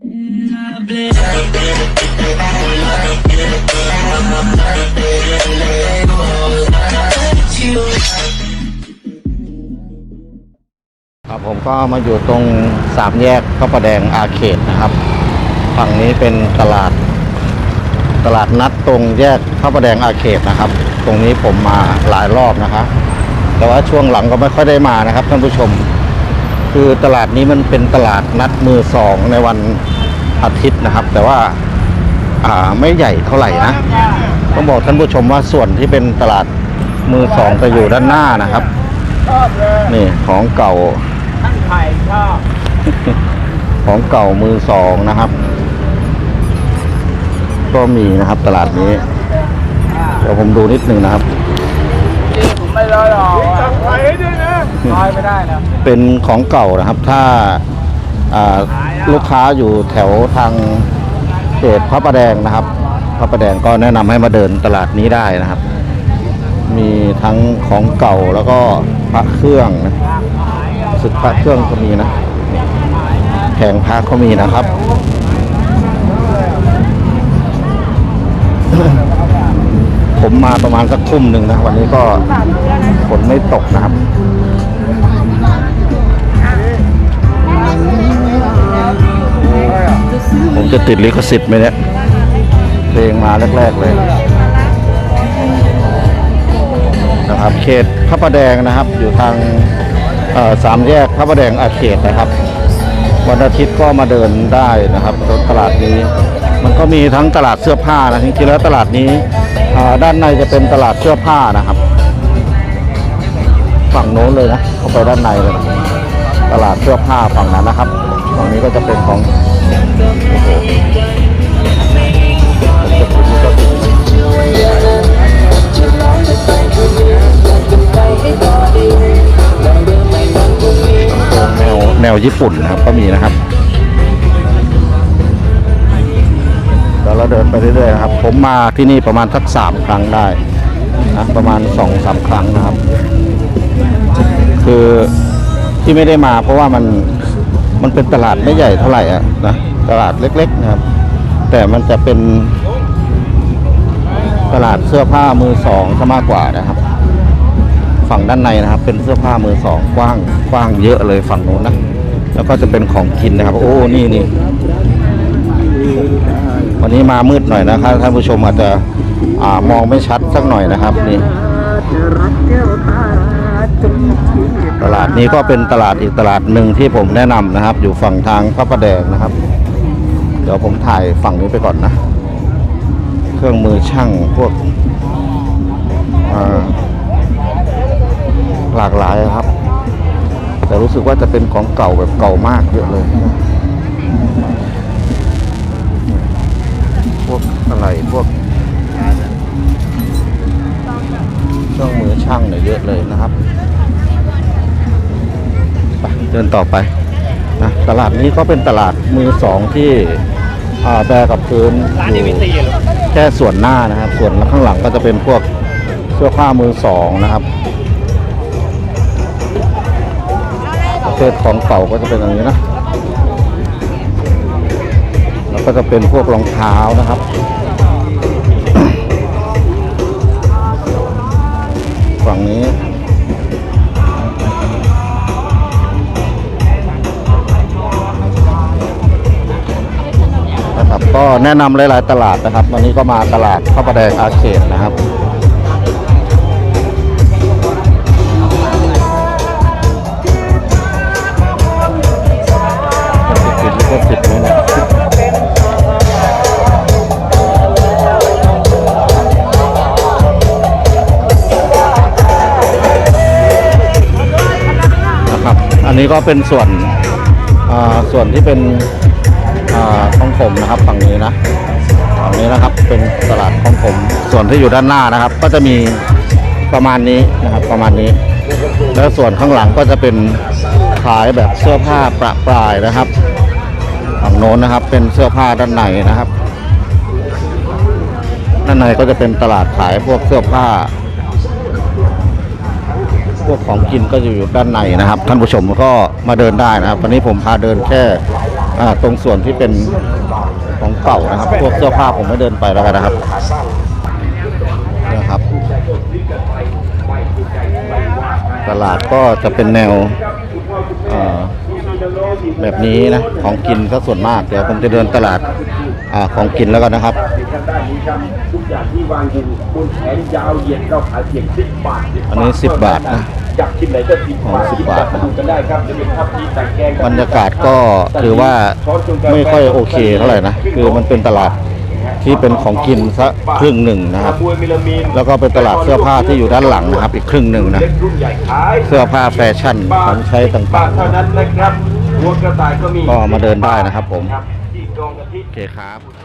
ครับผมก็มาอยู่ตรงสามแยกพระประแดงอาเขตนะครับ ฝั่งนี้เป็นตลาด ตลาดนัดตรงแยกพระประแดงอาเขตนะครับ ตรงนี้ผมมาหลายรอบนะครับ แต่ว่าช่วงหลังก็ไม่ค่อยได้มานะครับท่านผู้ชม คือตลาดนี้มันเป็นตลาดนัดมือสองในวันอาทิตย์นะครับ แต่ว่าอ่าไม่ใหญ่เท่าไหร่นะต้องบอกท่านผู้ชมว่าส่วนที่เป็นตลาดมือสองจะอยู่ด้านหน้านะครับ ชอบเลยนี่ของเก่า ท่านไข่ชอบของเก่ามือสองนะครับ ก็มีนะครับตลาดนี้เดี๋ยวผมดูนิดนึงนะครับนี่ผมไม่รอหรอกจับไข่ด้วยนะลอย ไม่ได้นะเป็นของเก่านะครับ ถ้าลูกค้าอยู่แถวทางเขตพระประแดงนะครับ พระประแดงก็แนะนำให้มาเดินตลาดนี้ได้นะครับ มีทั้งของเก่าแล้วก็พระเครื่องนะสึกพระเครื่องก็มีนะแผงพระก็มีนะครับผมมาประมาณสักทุ่มหนึ่งนะ วันนี้ก็ฝนไม่ตกนะครับ จะติดลิขสิทธิ์ไหมเนี่ย เพลงมาแรก ๆ เลยนะครับเขตพระประแดงนะครับ อยู่ทางสามแยกพระประแดงอาเขตนะครับ วันอาทิตย์ก็มาเดินได้นะครับตลาดนี้ มันก็มีทั้งตลาดเสื้อผ้านะจริงๆแล้วตลาดนี้ด้านในจะเป็นตลาดเสื้อผ้านะครับ ฝั่งโน้นเลยนะเข้าไปด้านในเลยนะตลาดเสื้อผ้าฝั่งนั้นนะครับฝั่งนี้ก็จะเป็นของ วแนวญี่ปุ่นนะครับ ก็มีนะครับเดี๋ยวเราเดินไปเรื่อยๆนะครับ ผมมาที่นี่ประมาณสักสามครั้งได้นะประมาณสองสามครั้งนะครับ คือที่ไม่ได้มาเพราะว่ามันมันเป็นตลาดไม่ใหญ่เท่าไหร่อะนะตลาดเล็ก ๆนะครับ แต่มันจะเป็นตลาดเสื้อผ้ามือสองซะมากกว่านะครับ ฝั่งด้านในนะครับ เป็นเสื้อผ้ามือสองกว้างกว้างเยอะเลยฝั่งโน้นนะ แล้วก็จะเป็นของกินนะครับ โอ้นี่นี่วันนี้มามืดหน่อยนะครับท่านผู้ชมอาจจะอ่ามองไม่ชัดสักหน่อยนะครับนี่ตลาดนี้ก็เป็นตลาดอีกตลาดหนึ่งที่ผมแนะนำนะครับ อยู่ฝั่งทางพระประแดงนะครับ เดี๋ยวผมถ่ายฝั่งนี้ไปก่อนนะ เครื่องมือช่างพวกอ่าหลากหลายครับ แต่รู้สึกว่าจะเป็นของเก่าแบบเก่ามากเยอะเลยพวกอะไรพวกเครื่องมือช่างเนี่ยเยอะเลยนะครับไปเดินต่อไปนะตลาดนี้ก็เป็นตลาดมือสองที่อ่าแบกับพื้นอยู่แค่ส่วนหน้านะครับ ส่วนข้างหลังก็จะเป็นพวกเสื้อผ้ามือสองนะครับ เภทของเก่าก็จะเป็นอย่างนี้นะ แล้วก็จะเป็นพวกรองเท้านะครับ ฝั่งนี้นะครับก็แนะนำหลาย ๆ ตลาดนะครับ วันนี้ก็มาตลาดข้าวประแดงอาเขตนะครับ อันนี้ก็เป็นส่วนอ่าส่วนที่เป็นอ่าของผมนะครับฝั่งนี้นะฝั่งนี้นะครับเป็นตลาดของผม ส่วนที่อยู่ด้านหน้านะครับ ก็จะมีประมาณนี้นะครับประมาณนี้ แล้วส่วนข้างหลังก็จะเป็นขายแบบเสื้อผ้าประปรายนะครับฝั่งโน้นนะครับเป็นเสื้อผ้าด้านในนะครับ ด้านในก็จะเป็นตลาดขายพวกเสื้อผ้า วกของกินก็จะอยู่ด้านในนะครับ ท่านผู้ชมก็มาเดินได้นะครับวันนี้ผมพาเดินแค่ตรงส่วนที่เป็นของเก่านะครับ พวกเสื้อผ้าผมไม่เดินไปแล้วกันนะครับนะครับ ตลาดก็จะเป็นแนวแบบนี้นะของกินซะส่วนมากเดี๋ยวผมจะเดินตลาดอาของกินแล้วกันนะครับทางด้านนี้ครับทุกอย่างที่วางอยู่บนแขนยาวเหยียดเราขายเพียงสิบบาทอันนี้10บาทนะ อยากกินไหนก็สิบบาทอ๋อ10บาทนะดูกันได้ครับจะเป็นภาพที่ตักแกงบรรยากาศก็ถือว่าไม่ค่อยโอเคเท่าไหร่นะ คือมันเป็นตลาดที่เป็นของกินซะครึ่งหนึ่งนะครับมวยมิลามีนแล้วก็เป็นตลาดเสื้อผ้าที่อยู่ด้านหลังนะครับ อีกครึ่งหนึ่งนะเล็กรุ่นใหญ่ขายเสื้อผ้าแฟชั่นของใช้ต่างๆบาทเท่านั้นนะครับหัวกระต่ายก็มีก็มาเดินได้นะครับผมที่กองกะทิโอเคครับ